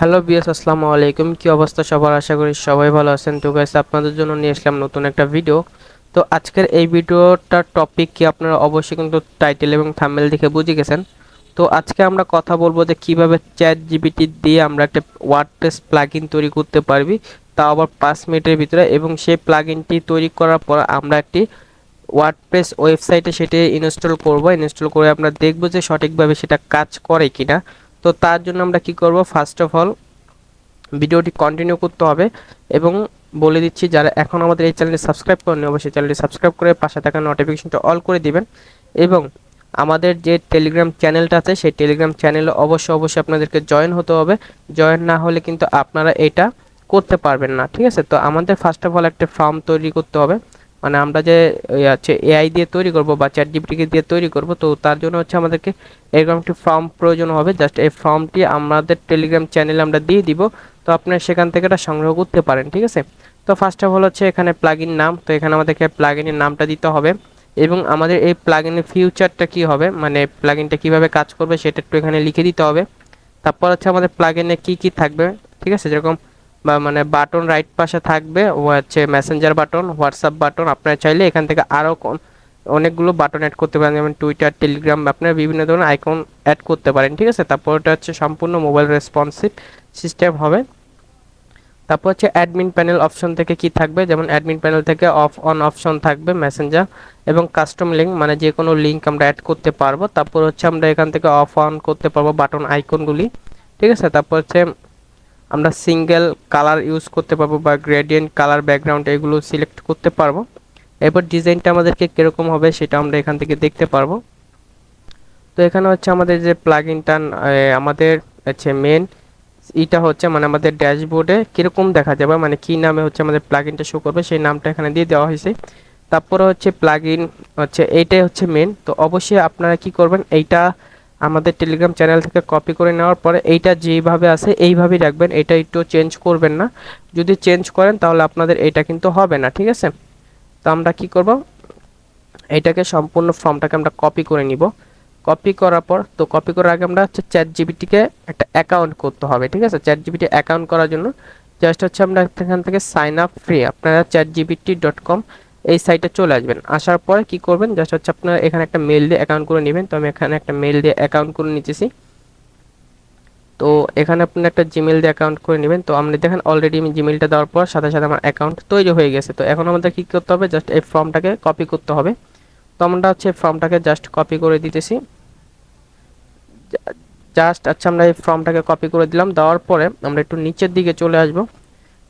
Hello BS আসসালামু আলাইকুম। কি অবস্থা সবার? আশা করি সবাই ভালো আছেন। তো গাইস আপনাদের জন্য নিয়ে আসলাম নতুন একটা ভিডিও তো আজকের এই ভিডিওটার টপিক কি আপনারা অবশ্যই কিন্তু টাইটেল এবং থাম্বনেল দেখে বুঝে গেছেন। তো আজকে আমরা কথা বলব যে কীভাবে চ্যাট জিবিটি দিয়ে আমরা একটা ওয়ার্ডপ্রেস প্লাগইন তৈরি করতে পারবি তাও আবার পাঁচ মিনিটের ভিতরে এবং সেই প্লাগইনটি তৈরি করার পর আমরা একটি ওয়ার্ডপ্রেস ওয়েবসাইটে সেটি ইনস্টল করব। ইনস্টল করে আমরা দেখব যে সঠিকভাবে সেটা কাজ করে কিনা। তো তার জন্য আমরা কি করব? ফার্স্ট অফ অল ভিডিওটি কন্টিনিউ করতে হবে এবং বলে দিচ্ছি, যারা এখন আমাদের এই চ্যানেলটি সাবস্ক্রাইব করেনি অবশ্যই চ্যানেলটি সাবস্ক্রাইব করে পাশে থাকা নোটিফিকেশনটা অল করে দিবেন এবং আমাদের যে টেলিগ্রাম চ্যানেলটা আছে, সেই টেলিগ্রাম চ্যানেলে অবশ্যই অবশ্যই আপনাদেরকে জয়েন হতে হবে। জয়েন না হলে কিন্তু আপনারা এটা করতে পারবেন না, ঠিক আছে? তো আমাদের ফার্স্ট অফ অল একটা ফর্ম তৈরি করতে হবে। মানে আমরা যে হচ্ছে এআই দিয়ে তৈরি করব বা চ্যাট জিপিটিকে দিয়ে তৈরি করব, তো তার জন্য হচ্ছে আমাদেরকে এরকম একটি ফর্ম প্রয়োজন হবে। জাস্ট এই ফর্মটি আমাদের টেলিগ্রাম চ্যানেলে আমরা দিয়ে দিব, তো আপনারা সেখান থেকে এটা সংগ্রহ করতে পারেন, ঠিক আছে? তো ফার্স্ট অফ অল হচ্ছে এখানে প্লাগইন নাম, তো এখানে আমাদেরকে প্লাগইনের নামটা দিতে হবে। এবং আমাদের এই প্লাগইনের ফিউচারটা কি হবে মানে প্লাগইনটা কীভাবে কাজ করবে সেটা একটু এখানে লিখে দিতে হবে। তারপর হচ্ছে আমাদের প্লাগইনে কি কি থাকবে, ঠিক আছে? যেরকম বা মানে বাটন রাইট পাশে থাকবে, ও হচ্ছে মেসেঞ্জার বাটন হোয়াটসঅ্যাপ বাটন। আপনারা চাইলে এখান থেকে আরও অনেকগুলো বাটন অ্যাড করতে পারেন, যেমন টুইটার টেলিগ্রাম আপনারা বিভিন্ন ধরনের আইকন অ্যাড করতে পারেন, ঠিক আছে? তারপর ওটা হচ্ছে সম্পূর্ণ মোবাইল রেসপন্সিভ সিস্টেম হবে। তারপর হচ্ছে অ্যাডমিন প্যানেল অপশন থেকে কি থাকবে? যেমন অ্যাডমিন প্যানেল থেকে অফ অন অপশন থাকবে মেসেঞ্জার এবং কাস্টম লিঙ্ক মানে যে কোনো লিঙ্ক আমরা অ্যাড করতে পারব। তারপর হচ্ছে আমরা এখান থেকে অফ অন করতে পারব বাটন আইকনগুলি ঠিক আছে? তারপর হচ্ছে আমরা সিঙ্গেল কালার ইউজ করতে পারব বা গ্রেডিয়েন্ট কালার ব্যাকগ্রাউন্ড এগুলো সিলেক্ট করতে পারব। এরপর ডিজাইনটা আমাদেরকে কীরকম হবে সেটা আমরা এখান থেকে দেখতে পারব। তো এখানে হচ্ছে আমাদের যে প্লাগ ইনটা আমাদের হচ্ছে মেন ইটা হচ্ছে মানে আমাদের ড্যাশবোর্ডে কীরকম দেখা যাবে মানে কি নামে হচ্ছে আমাদের প্লাগ ইনটা শো করবে সেই নামটা এখানে দিয়ে দেওয়া হয়েছে। তারপরে হচ্ছে প্লাগ ইন হচ্ছে, এইটাই হচ্ছে মেন তো অবশ্যই আপনারা কি করবেন, এইটা আমাদের টেলিগ্রাম চ্যানেল থেকে কপি করে নেওয়ার পরে এইটা যেইভাবে আছে, এইভাবেই রাখবেন। এটা একটু চেঞ্জ করবেন না। যদি চেঞ্জ করেন, তাহলে আপনাদের এটা কিন্তু হবে না, ঠিক আছে? তো আমরা কি করব? এটাকে সম্পূর্ণ ফর্মটাকে আমরা কপি করে নিব। কপি করার পর, তো কপি করার আগে আমরা হচ্ছে চ্যাট জিবিটিকে একটা অ্যাকাউন্ট করতে হবে, ঠিক আছে? চ্যাট জিবিটি অ্যাকাউন্ট করার জন্য। জাস্ট হচ্ছে আমরা এখান থেকে সাইন আপ ফ্রি আপনারা চ্যাট জিবিটি ডট কম এই সাইটে চলে আসবেন। আসার পরে কি করবেন? জাস্ট হচ্ছে আপনারা এখানে একটা মেল দিয়ে অ্যাকাউন্ট করে নেবেন। তো আমি এখানে একটা মেল দিয়ে অ্যাকাউন্ট করে নিতেছি। তো এখানে আপনি একটা জিমেল দিয়ে অ্যাকাউন্ট করে নেবেন। তো আপনি দেখেন অলরেডি আমি জিমেলটা দেওয়ার পর সাথে সাথে আমার অ্যাকাউন্ট তৈরি হয়ে গেছে। তো এখন আমাদের কি করতে হবে? জাস্ট এই ফর্মটাকে কপি করতে হবে। তো আমরা হচ্ছে ফর্মটাকে জাস্ট কপি করে দিতেছি। জাস্ট আচ্ছা আমরা এই ফর্মটাকে কপি করে দিলাম। দেওয়ার পরে আমরা একটু নিচের দিকে চলে আসব।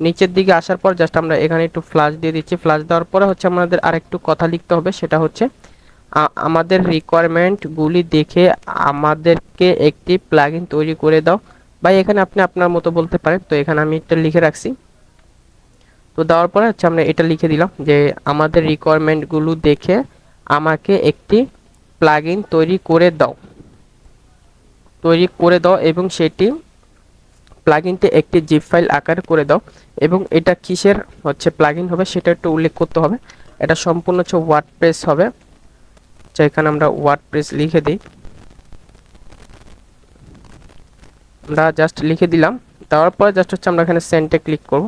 নিচের দিকে আসার পর জাস্ট আমরা এখানে একটু ফ্লাশ দিয়ে দিচ্ছি। ফ্লাশ দেওয়ার পরে হচ্ছে আমাদের আরেকটু কথা লিখতে হবে, সেটা হচ্ছে আমাদের রিকোয়ারমেন্টগুলি দেখে আমাদেরকে একটি প্লাগইন তৈরি করে দাও। বা এখানে আপনি আপনার মতো বলতে পারেন। তো এখানে আমি একটা লিখে রাখছি। তো দেওয়ার পরে হচ্ছে আমরা এটা লিখে দিলাম যে, আমাদের রিকোয়ারমেন্টগুলো দেখে আমাকে একটি প্লাগইন তৈরি করে দাও। তৈরি করে দাও এবং সেটি প্লাগইনটি একটি জিপ ফাইল আকার করে দাও এবং এটা কিসের হচ্ছে প্লাগইন হবে সেটা একটু উল্লেখ করতে হবে। এটা সম্পূর্ণ হচ্ছে ওয়ার্ডপ্রেস হবে। আচ্ছা এখানে আমরা ওয়ার্ডপ্রেস লিখে দিই। আমরা জাস্ট লিখে দিলাম। দেওয়ার পর জাস্ট হচ্ছে আমরা এখানে সেন্টে ক্লিক করব।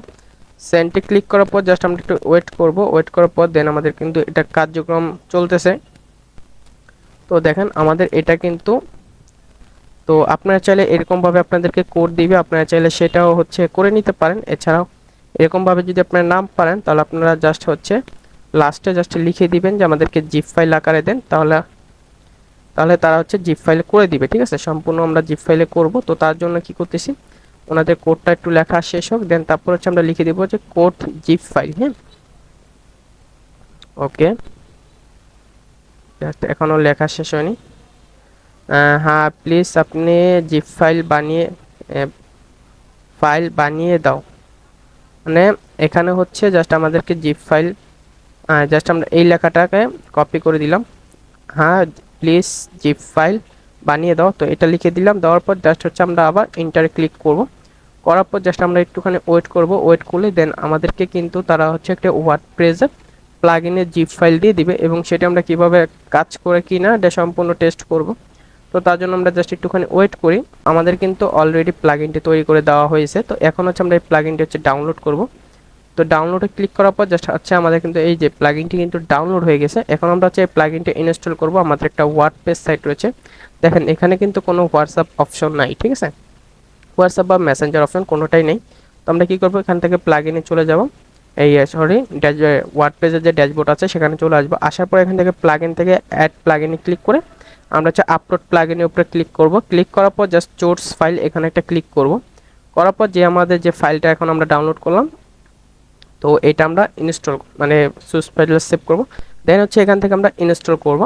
সেন্টে ক্লিক করার পর জাস্ট আমরা একটু ওয়েট করব। ওয়েট করার পর দেন আমাদের কিন্তু এটা কার্যক্রম চলতেছে। তো দেখেন, আমাদের এটা কিন্তু তো আপনারা চাইলে এরকমভাবে আপনাদেরকে কোড দিবে, আপনারা চাইলে সেটাও হচ্ছে করে নিতে পারেন। এছাড়াও এরকমভাবে যদি আপনারা নাম পারেন, তাহলে আপনারা জাস্ট হচ্ছে লাস্টে জাস্ট লিখে দিবেন যে আমাদেরকে জিপ ফাইল আকারে দেন, তাহলে তাহলে তারা হচ্ছে জিপ ফাইলে করে দিবে, ঠিক আছে? সম্পূর্ণ আমরা জিপ ফাইলে করব। তো তার জন্য কি করতেছি? ওনাদের কোডটা একটু লেখা শেষ হোক দেন তারপর হচ্ছে আমরা লিখে দিব যে কোড জিপ ফাইল হ্যাঁ? ওকে এখনও লেখা শেষ হয়নি। হ্যাঁ প্লিজ আপনি জিপ ফাইল বানিয়ে ফাইল বানিয়ে দাও। মানে এখানে হচ্ছে জাস্ট আমাদেরকে জিপ ফাইল জাস্ট আমরা এই লেখাটাকে কপি করে দিলাম। হ্যাঁ প্লিজ জিপ ফাইল বানিয়ে দাও। তো এটা লিখে দিলাম, দেওয়ার পর জাস্ট হচ্ছে আমরা আবার ইন্টারে ক্লিক করব। করার পর জাস্ট আমরা একটুখানি ওয়েট করব। ওয়েট করলে দেন আমাদেরকে কিন্তু তারা হচ্ছে একটা ওয়ার্ড প্রেজে প্লাগ ইনের জিপ ফাইল দিয়ে দিবে এবং সেটা আমরা কীভাবে কাজ করে কি না এটা সম্পূর্ণ টেস্ট করব। তো তার জন্য আমরা জাস্ট একটুখানি ওয়েট করি। আমাদের কিন্তু অলরেডি প্লাগিনটি তৈরি করে দেওয়া হয়েছে। তো এখন হচ্ছে আমরা এই প্লাগিনটি হচ্ছে ডাউনলোড করব। তো ডাউনলোডে ক্লিক করার পর জাস্ট হচ্ছে আমাদের কিন্তু এই যে প্লাগিনটি কিন্তু ডাউনলোড হয়ে গেছে। এখন আমরা হচ্ছে এই প্লাগিনটি ইনস্টল করব। আমাদের একটা ওয়ার্ড পেজ সাইট রয়েছে। দেখেন, এখানে কিন্তু কোনো হোয়াটসঅ্যাপ অপশন নাই, ঠিক আছে? হোয়াটসঅ্যাপ বা মেসেঞ্জার অপশন কোনোটাই নেই। তো আমরা কী করব? এখান থেকে প্লাগিনে চলে যাব। এই সরি ড্যাশ ওয়ার্ড পেজের যে ড্যাশবোর্ড আছে, সেখানে চলে আসব। আসার পর এখান থেকে প্লাগিন থেকে অ্যাড প্লাগিনে ক্লিক করে আমরা হচ্ছে আপলোড প্লাগিনের উপরে ক্লিক করব। ক্লিক করার পর জাস্ট চোর্স ফাইল এখানে একটা ক্লিক করব। করার পর যে আমাদের যে ফাইলটা এখন আমরা ডাউনলোড করলাম, তো এটা আমরা ইনস্টল মানে সুস ফাইলে সেভ করব। দেন হচ্ছে এখান থেকে আমরা ইনস্টল করব।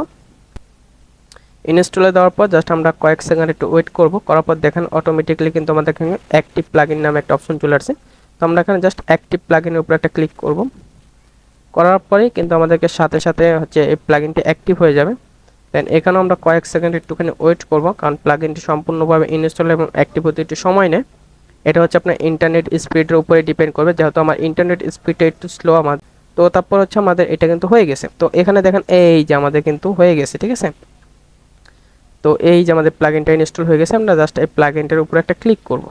ইনস্টলে দেওয়ার পর জাস্ট আমরা কয়েক সেকেন্ড একটু ওয়েট করব। করার পর দেখেন অটোমেটিকলি কিন্তু আমাদের এখানে অ্যাক্টিভ প্লাগিন নামে একটা অপশন চলে আসছে। তো আমরা এখানে জাস্ট অ্যাক্টিভ প্লাগিনের উপরে একটা ক্লিক করব। করার পরেই কিন্তু আমাদেরকে সাথে সাথে হচ্ছে এই প্লাগিনটি অ্যাক্টিভ হয়ে যাবে। দেন এখানে আমরা কয়েক সেকেন্ড একটুখানি ওয়েট করব, কারণ প্লাগিনটি সম্পূর্ণভাবে ইনস্টল এবং অ্যাক্টিভ হতে একটু সময় নেয়। এটা হচ্ছে আপনার ইন্টারনেট স্পিডের উপরে ডিপেন্ড করবে, যেহেতু আমার ইন্টারনেট স্পিডটা একটু স্লো আমার। তো তারপর হচ্ছে আমাদের এটা কিন্তু হয়ে গেছে। তো এখানে দেখেন এই যে আমাদের কিন্তু হয়ে গেছে, ঠিক আছে? তো এই যে আমাদের প্লাগিনটা ইনস্টল হয়ে গেছে, আমরা জাস্ট এই প্লাগিনটার উপরে একটা ক্লিক করব।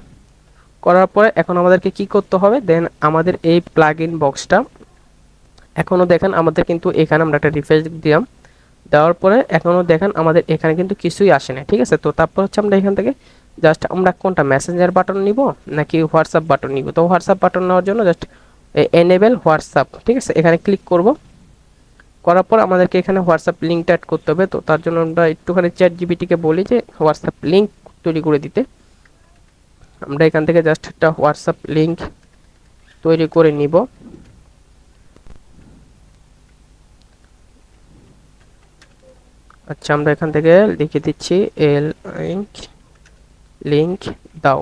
করার পরে এখন আমাদেরকে কি করতে হবে? দেন আমাদের এই প্লাগইন বক্সটা এখনও দেখেন আমাদের কিন্তু এখানে আমরা একটা রিফ্রেশ দিলাম। দেওয়ার পরে এখনও দেখেন আমাদের এখানে কিন্তু কিছুই আসে না ঠিক আছে? তো তারপর হচ্ছে আমরা এখান থেকে জাস্ট আমরা কোনটা মেসেঞ্জার বাটন নিব নাকি হোয়াটসঅ্যাপ বাটন নিব? তো হোয়াটসঅ্যাপ বাটন নেওয়ার জন্য জাস্ট এনেবেল হোয়াটসঅ্যাপ ঠিক আছে? এখানে ক্লিক করব। করার পর আমাদেরকে এখানে হোয়াটসঅ্যাপ লিঙ্কটা অ্যাড করতে হবে। তো তার জন্য আমরা একটুখানি চ্যাট জিবিটিকে বলি যে হোয়াটসঅ্যাপ লিঙ্ক তৈরি করে দিতে। আমরা এখান থেকে জাস্ট একটা হোয়াটসঅ্যাপ লিঙ্ক তৈরি করে নিব। আচ্ছা আমরা এখান থেকে লিখে দিচ্ছি এল লিঙ্ক লিঙ্ক দাও।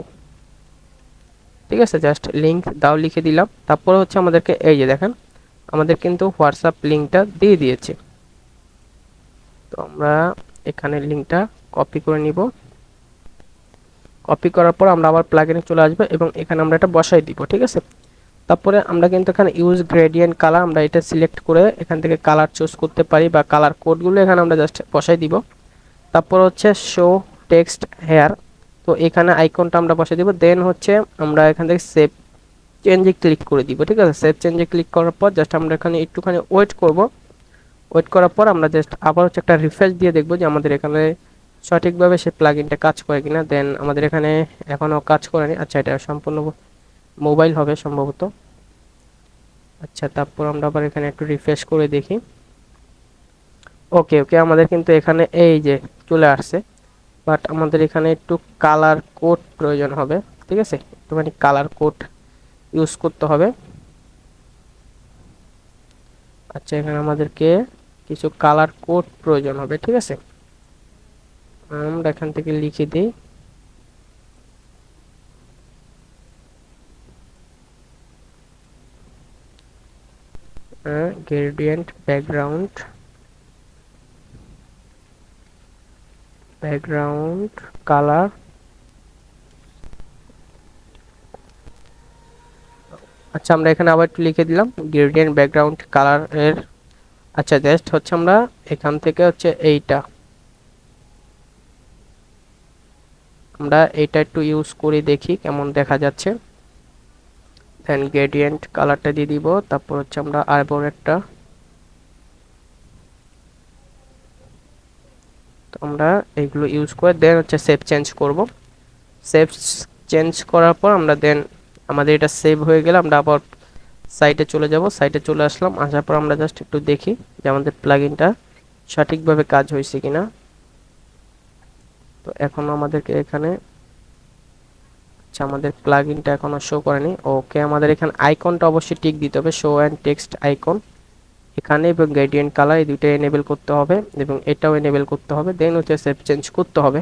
ঠিক আছে জাস্ট লিঙ্ক দাও লিখে দিলাম। তারপরে হচ্ছে আমাদেরকে এই যে দেখেন, আমাদের কিন্তু হোয়াটসঅ্যাপ লিঙ্কটা দিয়ে দিয়েছে। তো আমরা এখানে লিঙ্কটা কপি করে নিব। কপি করার পর আমরা আবার প্লাগইনে চলে আসব এবং এখানে আমরা এটা বসাই দিব, ঠিক আছে? তারপরে আমরা কিন্তু এখানে ইউজ গ্রেডিয়েন্ট কালার আমরা এটা সিলেক্ট করে এখান থেকে কালার চুজ করতে পারি বা কালার কোডগুলো এখানে আমরা জাস্ট বসাই দিব। তারপর হচ্ছে শো টেক্সট হেয়ার তো এখানে আইকনটা আমরা বসাই দিব। দেন হচ্ছে আমরা এখান থেকে সেভ চেঞ্জে ক্লিক করে দিব, ঠিক আছে? সেভ চেঞ্জে ক্লিক করার পর জাস্ট আমরা এখানে একটুখানি ওয়েট করব। ওয়েট করার পর আমরা জাস্ট আবার হচ্ছে একটা রিফ্রেশ দিয়ে দেখব যে আমাদের এখানে সঠিকভাবে সে প্লাগইনটা কাজ করে কিনা। দেন আমাদের এখানে এখনও কাজ করেনি। আচ্ছা এটা সম্পূর্ণ মোবাইল হবে সম্ভবত। আচ্ছা তারপর আমরা আবার এখানে একটু রিফ্রেশ করে দেখি। ওকে ওকে আমাদের কিন্তু এখানে এই যে চলে আসছে বাট আমাদের এখানে একটু কালার কোড প্রয়োজন হবে, ঠিক আছে? একটুখানি কালার কোড ইউজ করতে হবে। আচ্ছা এখানে আমাদেরকে কিছু কালার কোড প্রয়োজন হবে, ঠিক আছে? আমরা এখান থেকে লিখে দিই। Gradient, background background, color. আচ্ছা আমরা এখানে আবার একটু লিখে দিলাম গ্রেডিয়েন্ট ব্যাকগ্রাউন্ড কালারের। আচ্ছা জাস্ট হচ্ছে আমরা এখান থেকে হচ্ছে এইটা। আমরা এইটা একটু ইউজ করে দেখি কেমন দেখা যাচ্ছে। দেন গ্রেডিয়েন্ট কালারটা দিয়ে দিব, তারপর হচ্ছে আমরা আরবর একটা। আমরা এইগুলো ইউজ করে দেন হচ্ছে সেভ চেঞ্জ করব। সেভ চেঞ্জ করার পর আমরা দেন আমাদের এটা সেভ হয়ে গেলে আমরা আবার সাইটে চলে যাব। সাইটে চলে আসলাম, আসার পর আমরা জাস্ট একটু দেখি যে আমাদের প্লাগইনটা সঠিকভাবে কাজ হয়েছে কিনা। তো এখন আমাদেরকে এখানে আচ্ছা আমাদের প্লাগইনটা এখনও শো করেনি। ওকে আমাদের এখানে আইকনটা অবশ্যই টিক দিতে হবে শো অ্যান্ড টেক্সট আইকন এখানে এবং গ্রেডিয়েন্ট কালার এই দুইটা এনেবল করতে হবে এবং এটাও এনেবল করতে হবে। দেন হচ্ছে সেভ চেঞ্জ করতে হবে।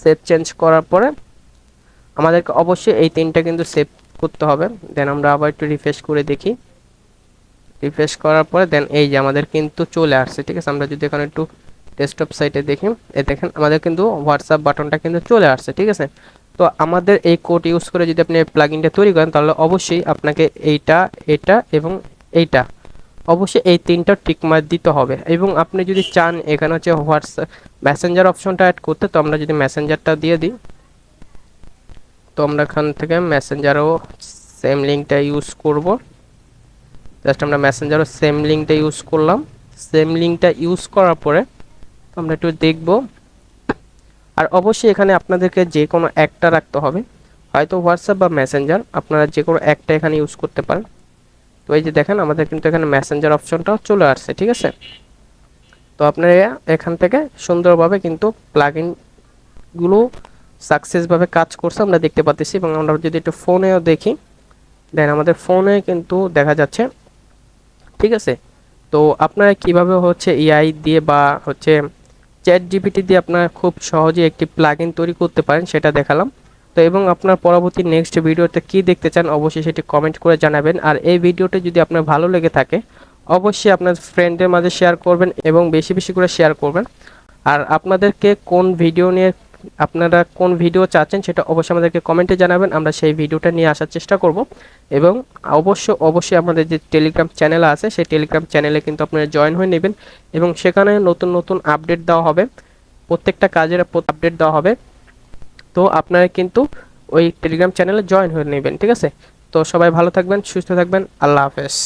সেভ চেঞ্জ করার পরে আমাদেরকে অবশ্যই এই তিনটা কিন্তু সেভ করতে হবে। দেন আমরা আবার একটু রিফ্রেশ করে দেখি। রিফ্রেশ করার পরে দেন এই যে আমাদের কিন্তু চলে আসছে, ঠিক আছে? আমরা যদি এখানে একটু ডেস্কটপ সাইটে দেখি, এ দেখেন আমাদের কিন্তু হোয়াটসঅ্যাপ বাটনটা কিন্তু চলে আসছে, ঠিক আছে? তো আমাদের এই কোড ইউজ করে যদি আপনি প্লাগইনটা তৈরি করেন, তাহলে অবশ্যই আপনাকে এইটা, এটা এবং এইটা, অবশ্যই এই তিনটা টিকমার্ক দিতে হবে। এবং আপনি যদি চান এখানে হচ্ছে হোয়াটসঅ্যাপ মেসেঞ্জার অপশনটা অ্যাড করতে, তো আমরা যদি মেসেঞ্জারটা দিয়ে দিই, তো আমরা এখান থেকে মেসেঞ্জারও সেম লিঙ্কটা ইউজ করব। জাস্ট আমরা মেসেঞ্জারও সেম লিঙ্কটা ইউজ করলাম। সেম লিঙ্কটা ইউজ করার পরে আমরা একটু দেখব আর অবশ্যই এখানে আপনাদেরকে যে কোনো একটা রাখতে হবে। হয়তো হোয়াটসঅ্যাপ বা মেসেঞ্জার আপনারা যে কোনো একটা এখানে ইউজ করতে পারেন। তো এই যে দেখেন, আমাদের কিন্তু এখানে মেসেঞ্জার অপশনটাও চলে আসছে, ঠিক আছে? তো আপনারা এখান থেকে সুন্দরভাবে কিন্তু প্লাগ ইনগুলো সাকসেসভাবে কাজ করছে, আমরা দেখতে পাচ্ছি এবং আমরা যদি একটু ফোনেও দেখি, দেন আমাদের ফোনে কিন্তু দেখা যাচ্ছে, ঠিক আছে? তো আপনারা কীভাবে হচ্ছে এআই দিয়ে বা হচ্ছে চ্যাট জিপিটি দিয়ে আপনারা খুব সহজে একটি প্লাগ তৈরি করতে পারেন, সেটা দেখালাম। তো এবং আপনার পরবর্তী নেক্সট ভিডিওতে কি দেখতে চান, অবশ্যই সেটি কমেন্ট করে জানাবেন। আর এই ভিডিওটি যদি আপনার ভালো লেগে থাকে, অবশ্যই আপনার ফ্রেন্ডের মাঝে শেয়ার করবেন এবং বেশি বেশি করে শেয়ার করবেন। আর আপনাদেরকে কোন ভিডিও নিয়ে আপনারা কোন ভিডিও চাচ্ছেন সেটা অবশ্যই আমাদেরকে কমেন্টে জানাবেন, আমরা সেই ভিডিওটা নিয়ে আসার চেষ্টা করব। এবং অবশ্য, অবশ্যই আমাদের যে টেলিগ্রাম চ্যানেল আছে, সেই টেলিগ্রাম চ্যানেলে কিন্তু আপনারা জয়েন হয়ে নেবেন এবং সেখানে নতুন নতুন আপডেট দেওয়া হবে। প্রত্যেকটা কাজের আপডেট দেওয়া হবে। তো আপনারা কিন্তু ওই টেলিগ্রাম চ্যানেলে জয়েন হয়ে নেবেন, ঠিক আছে? তো সবাই ভালো থাকবেন, সুস্থ থাকবেন, আল্লাহ হাফেজ।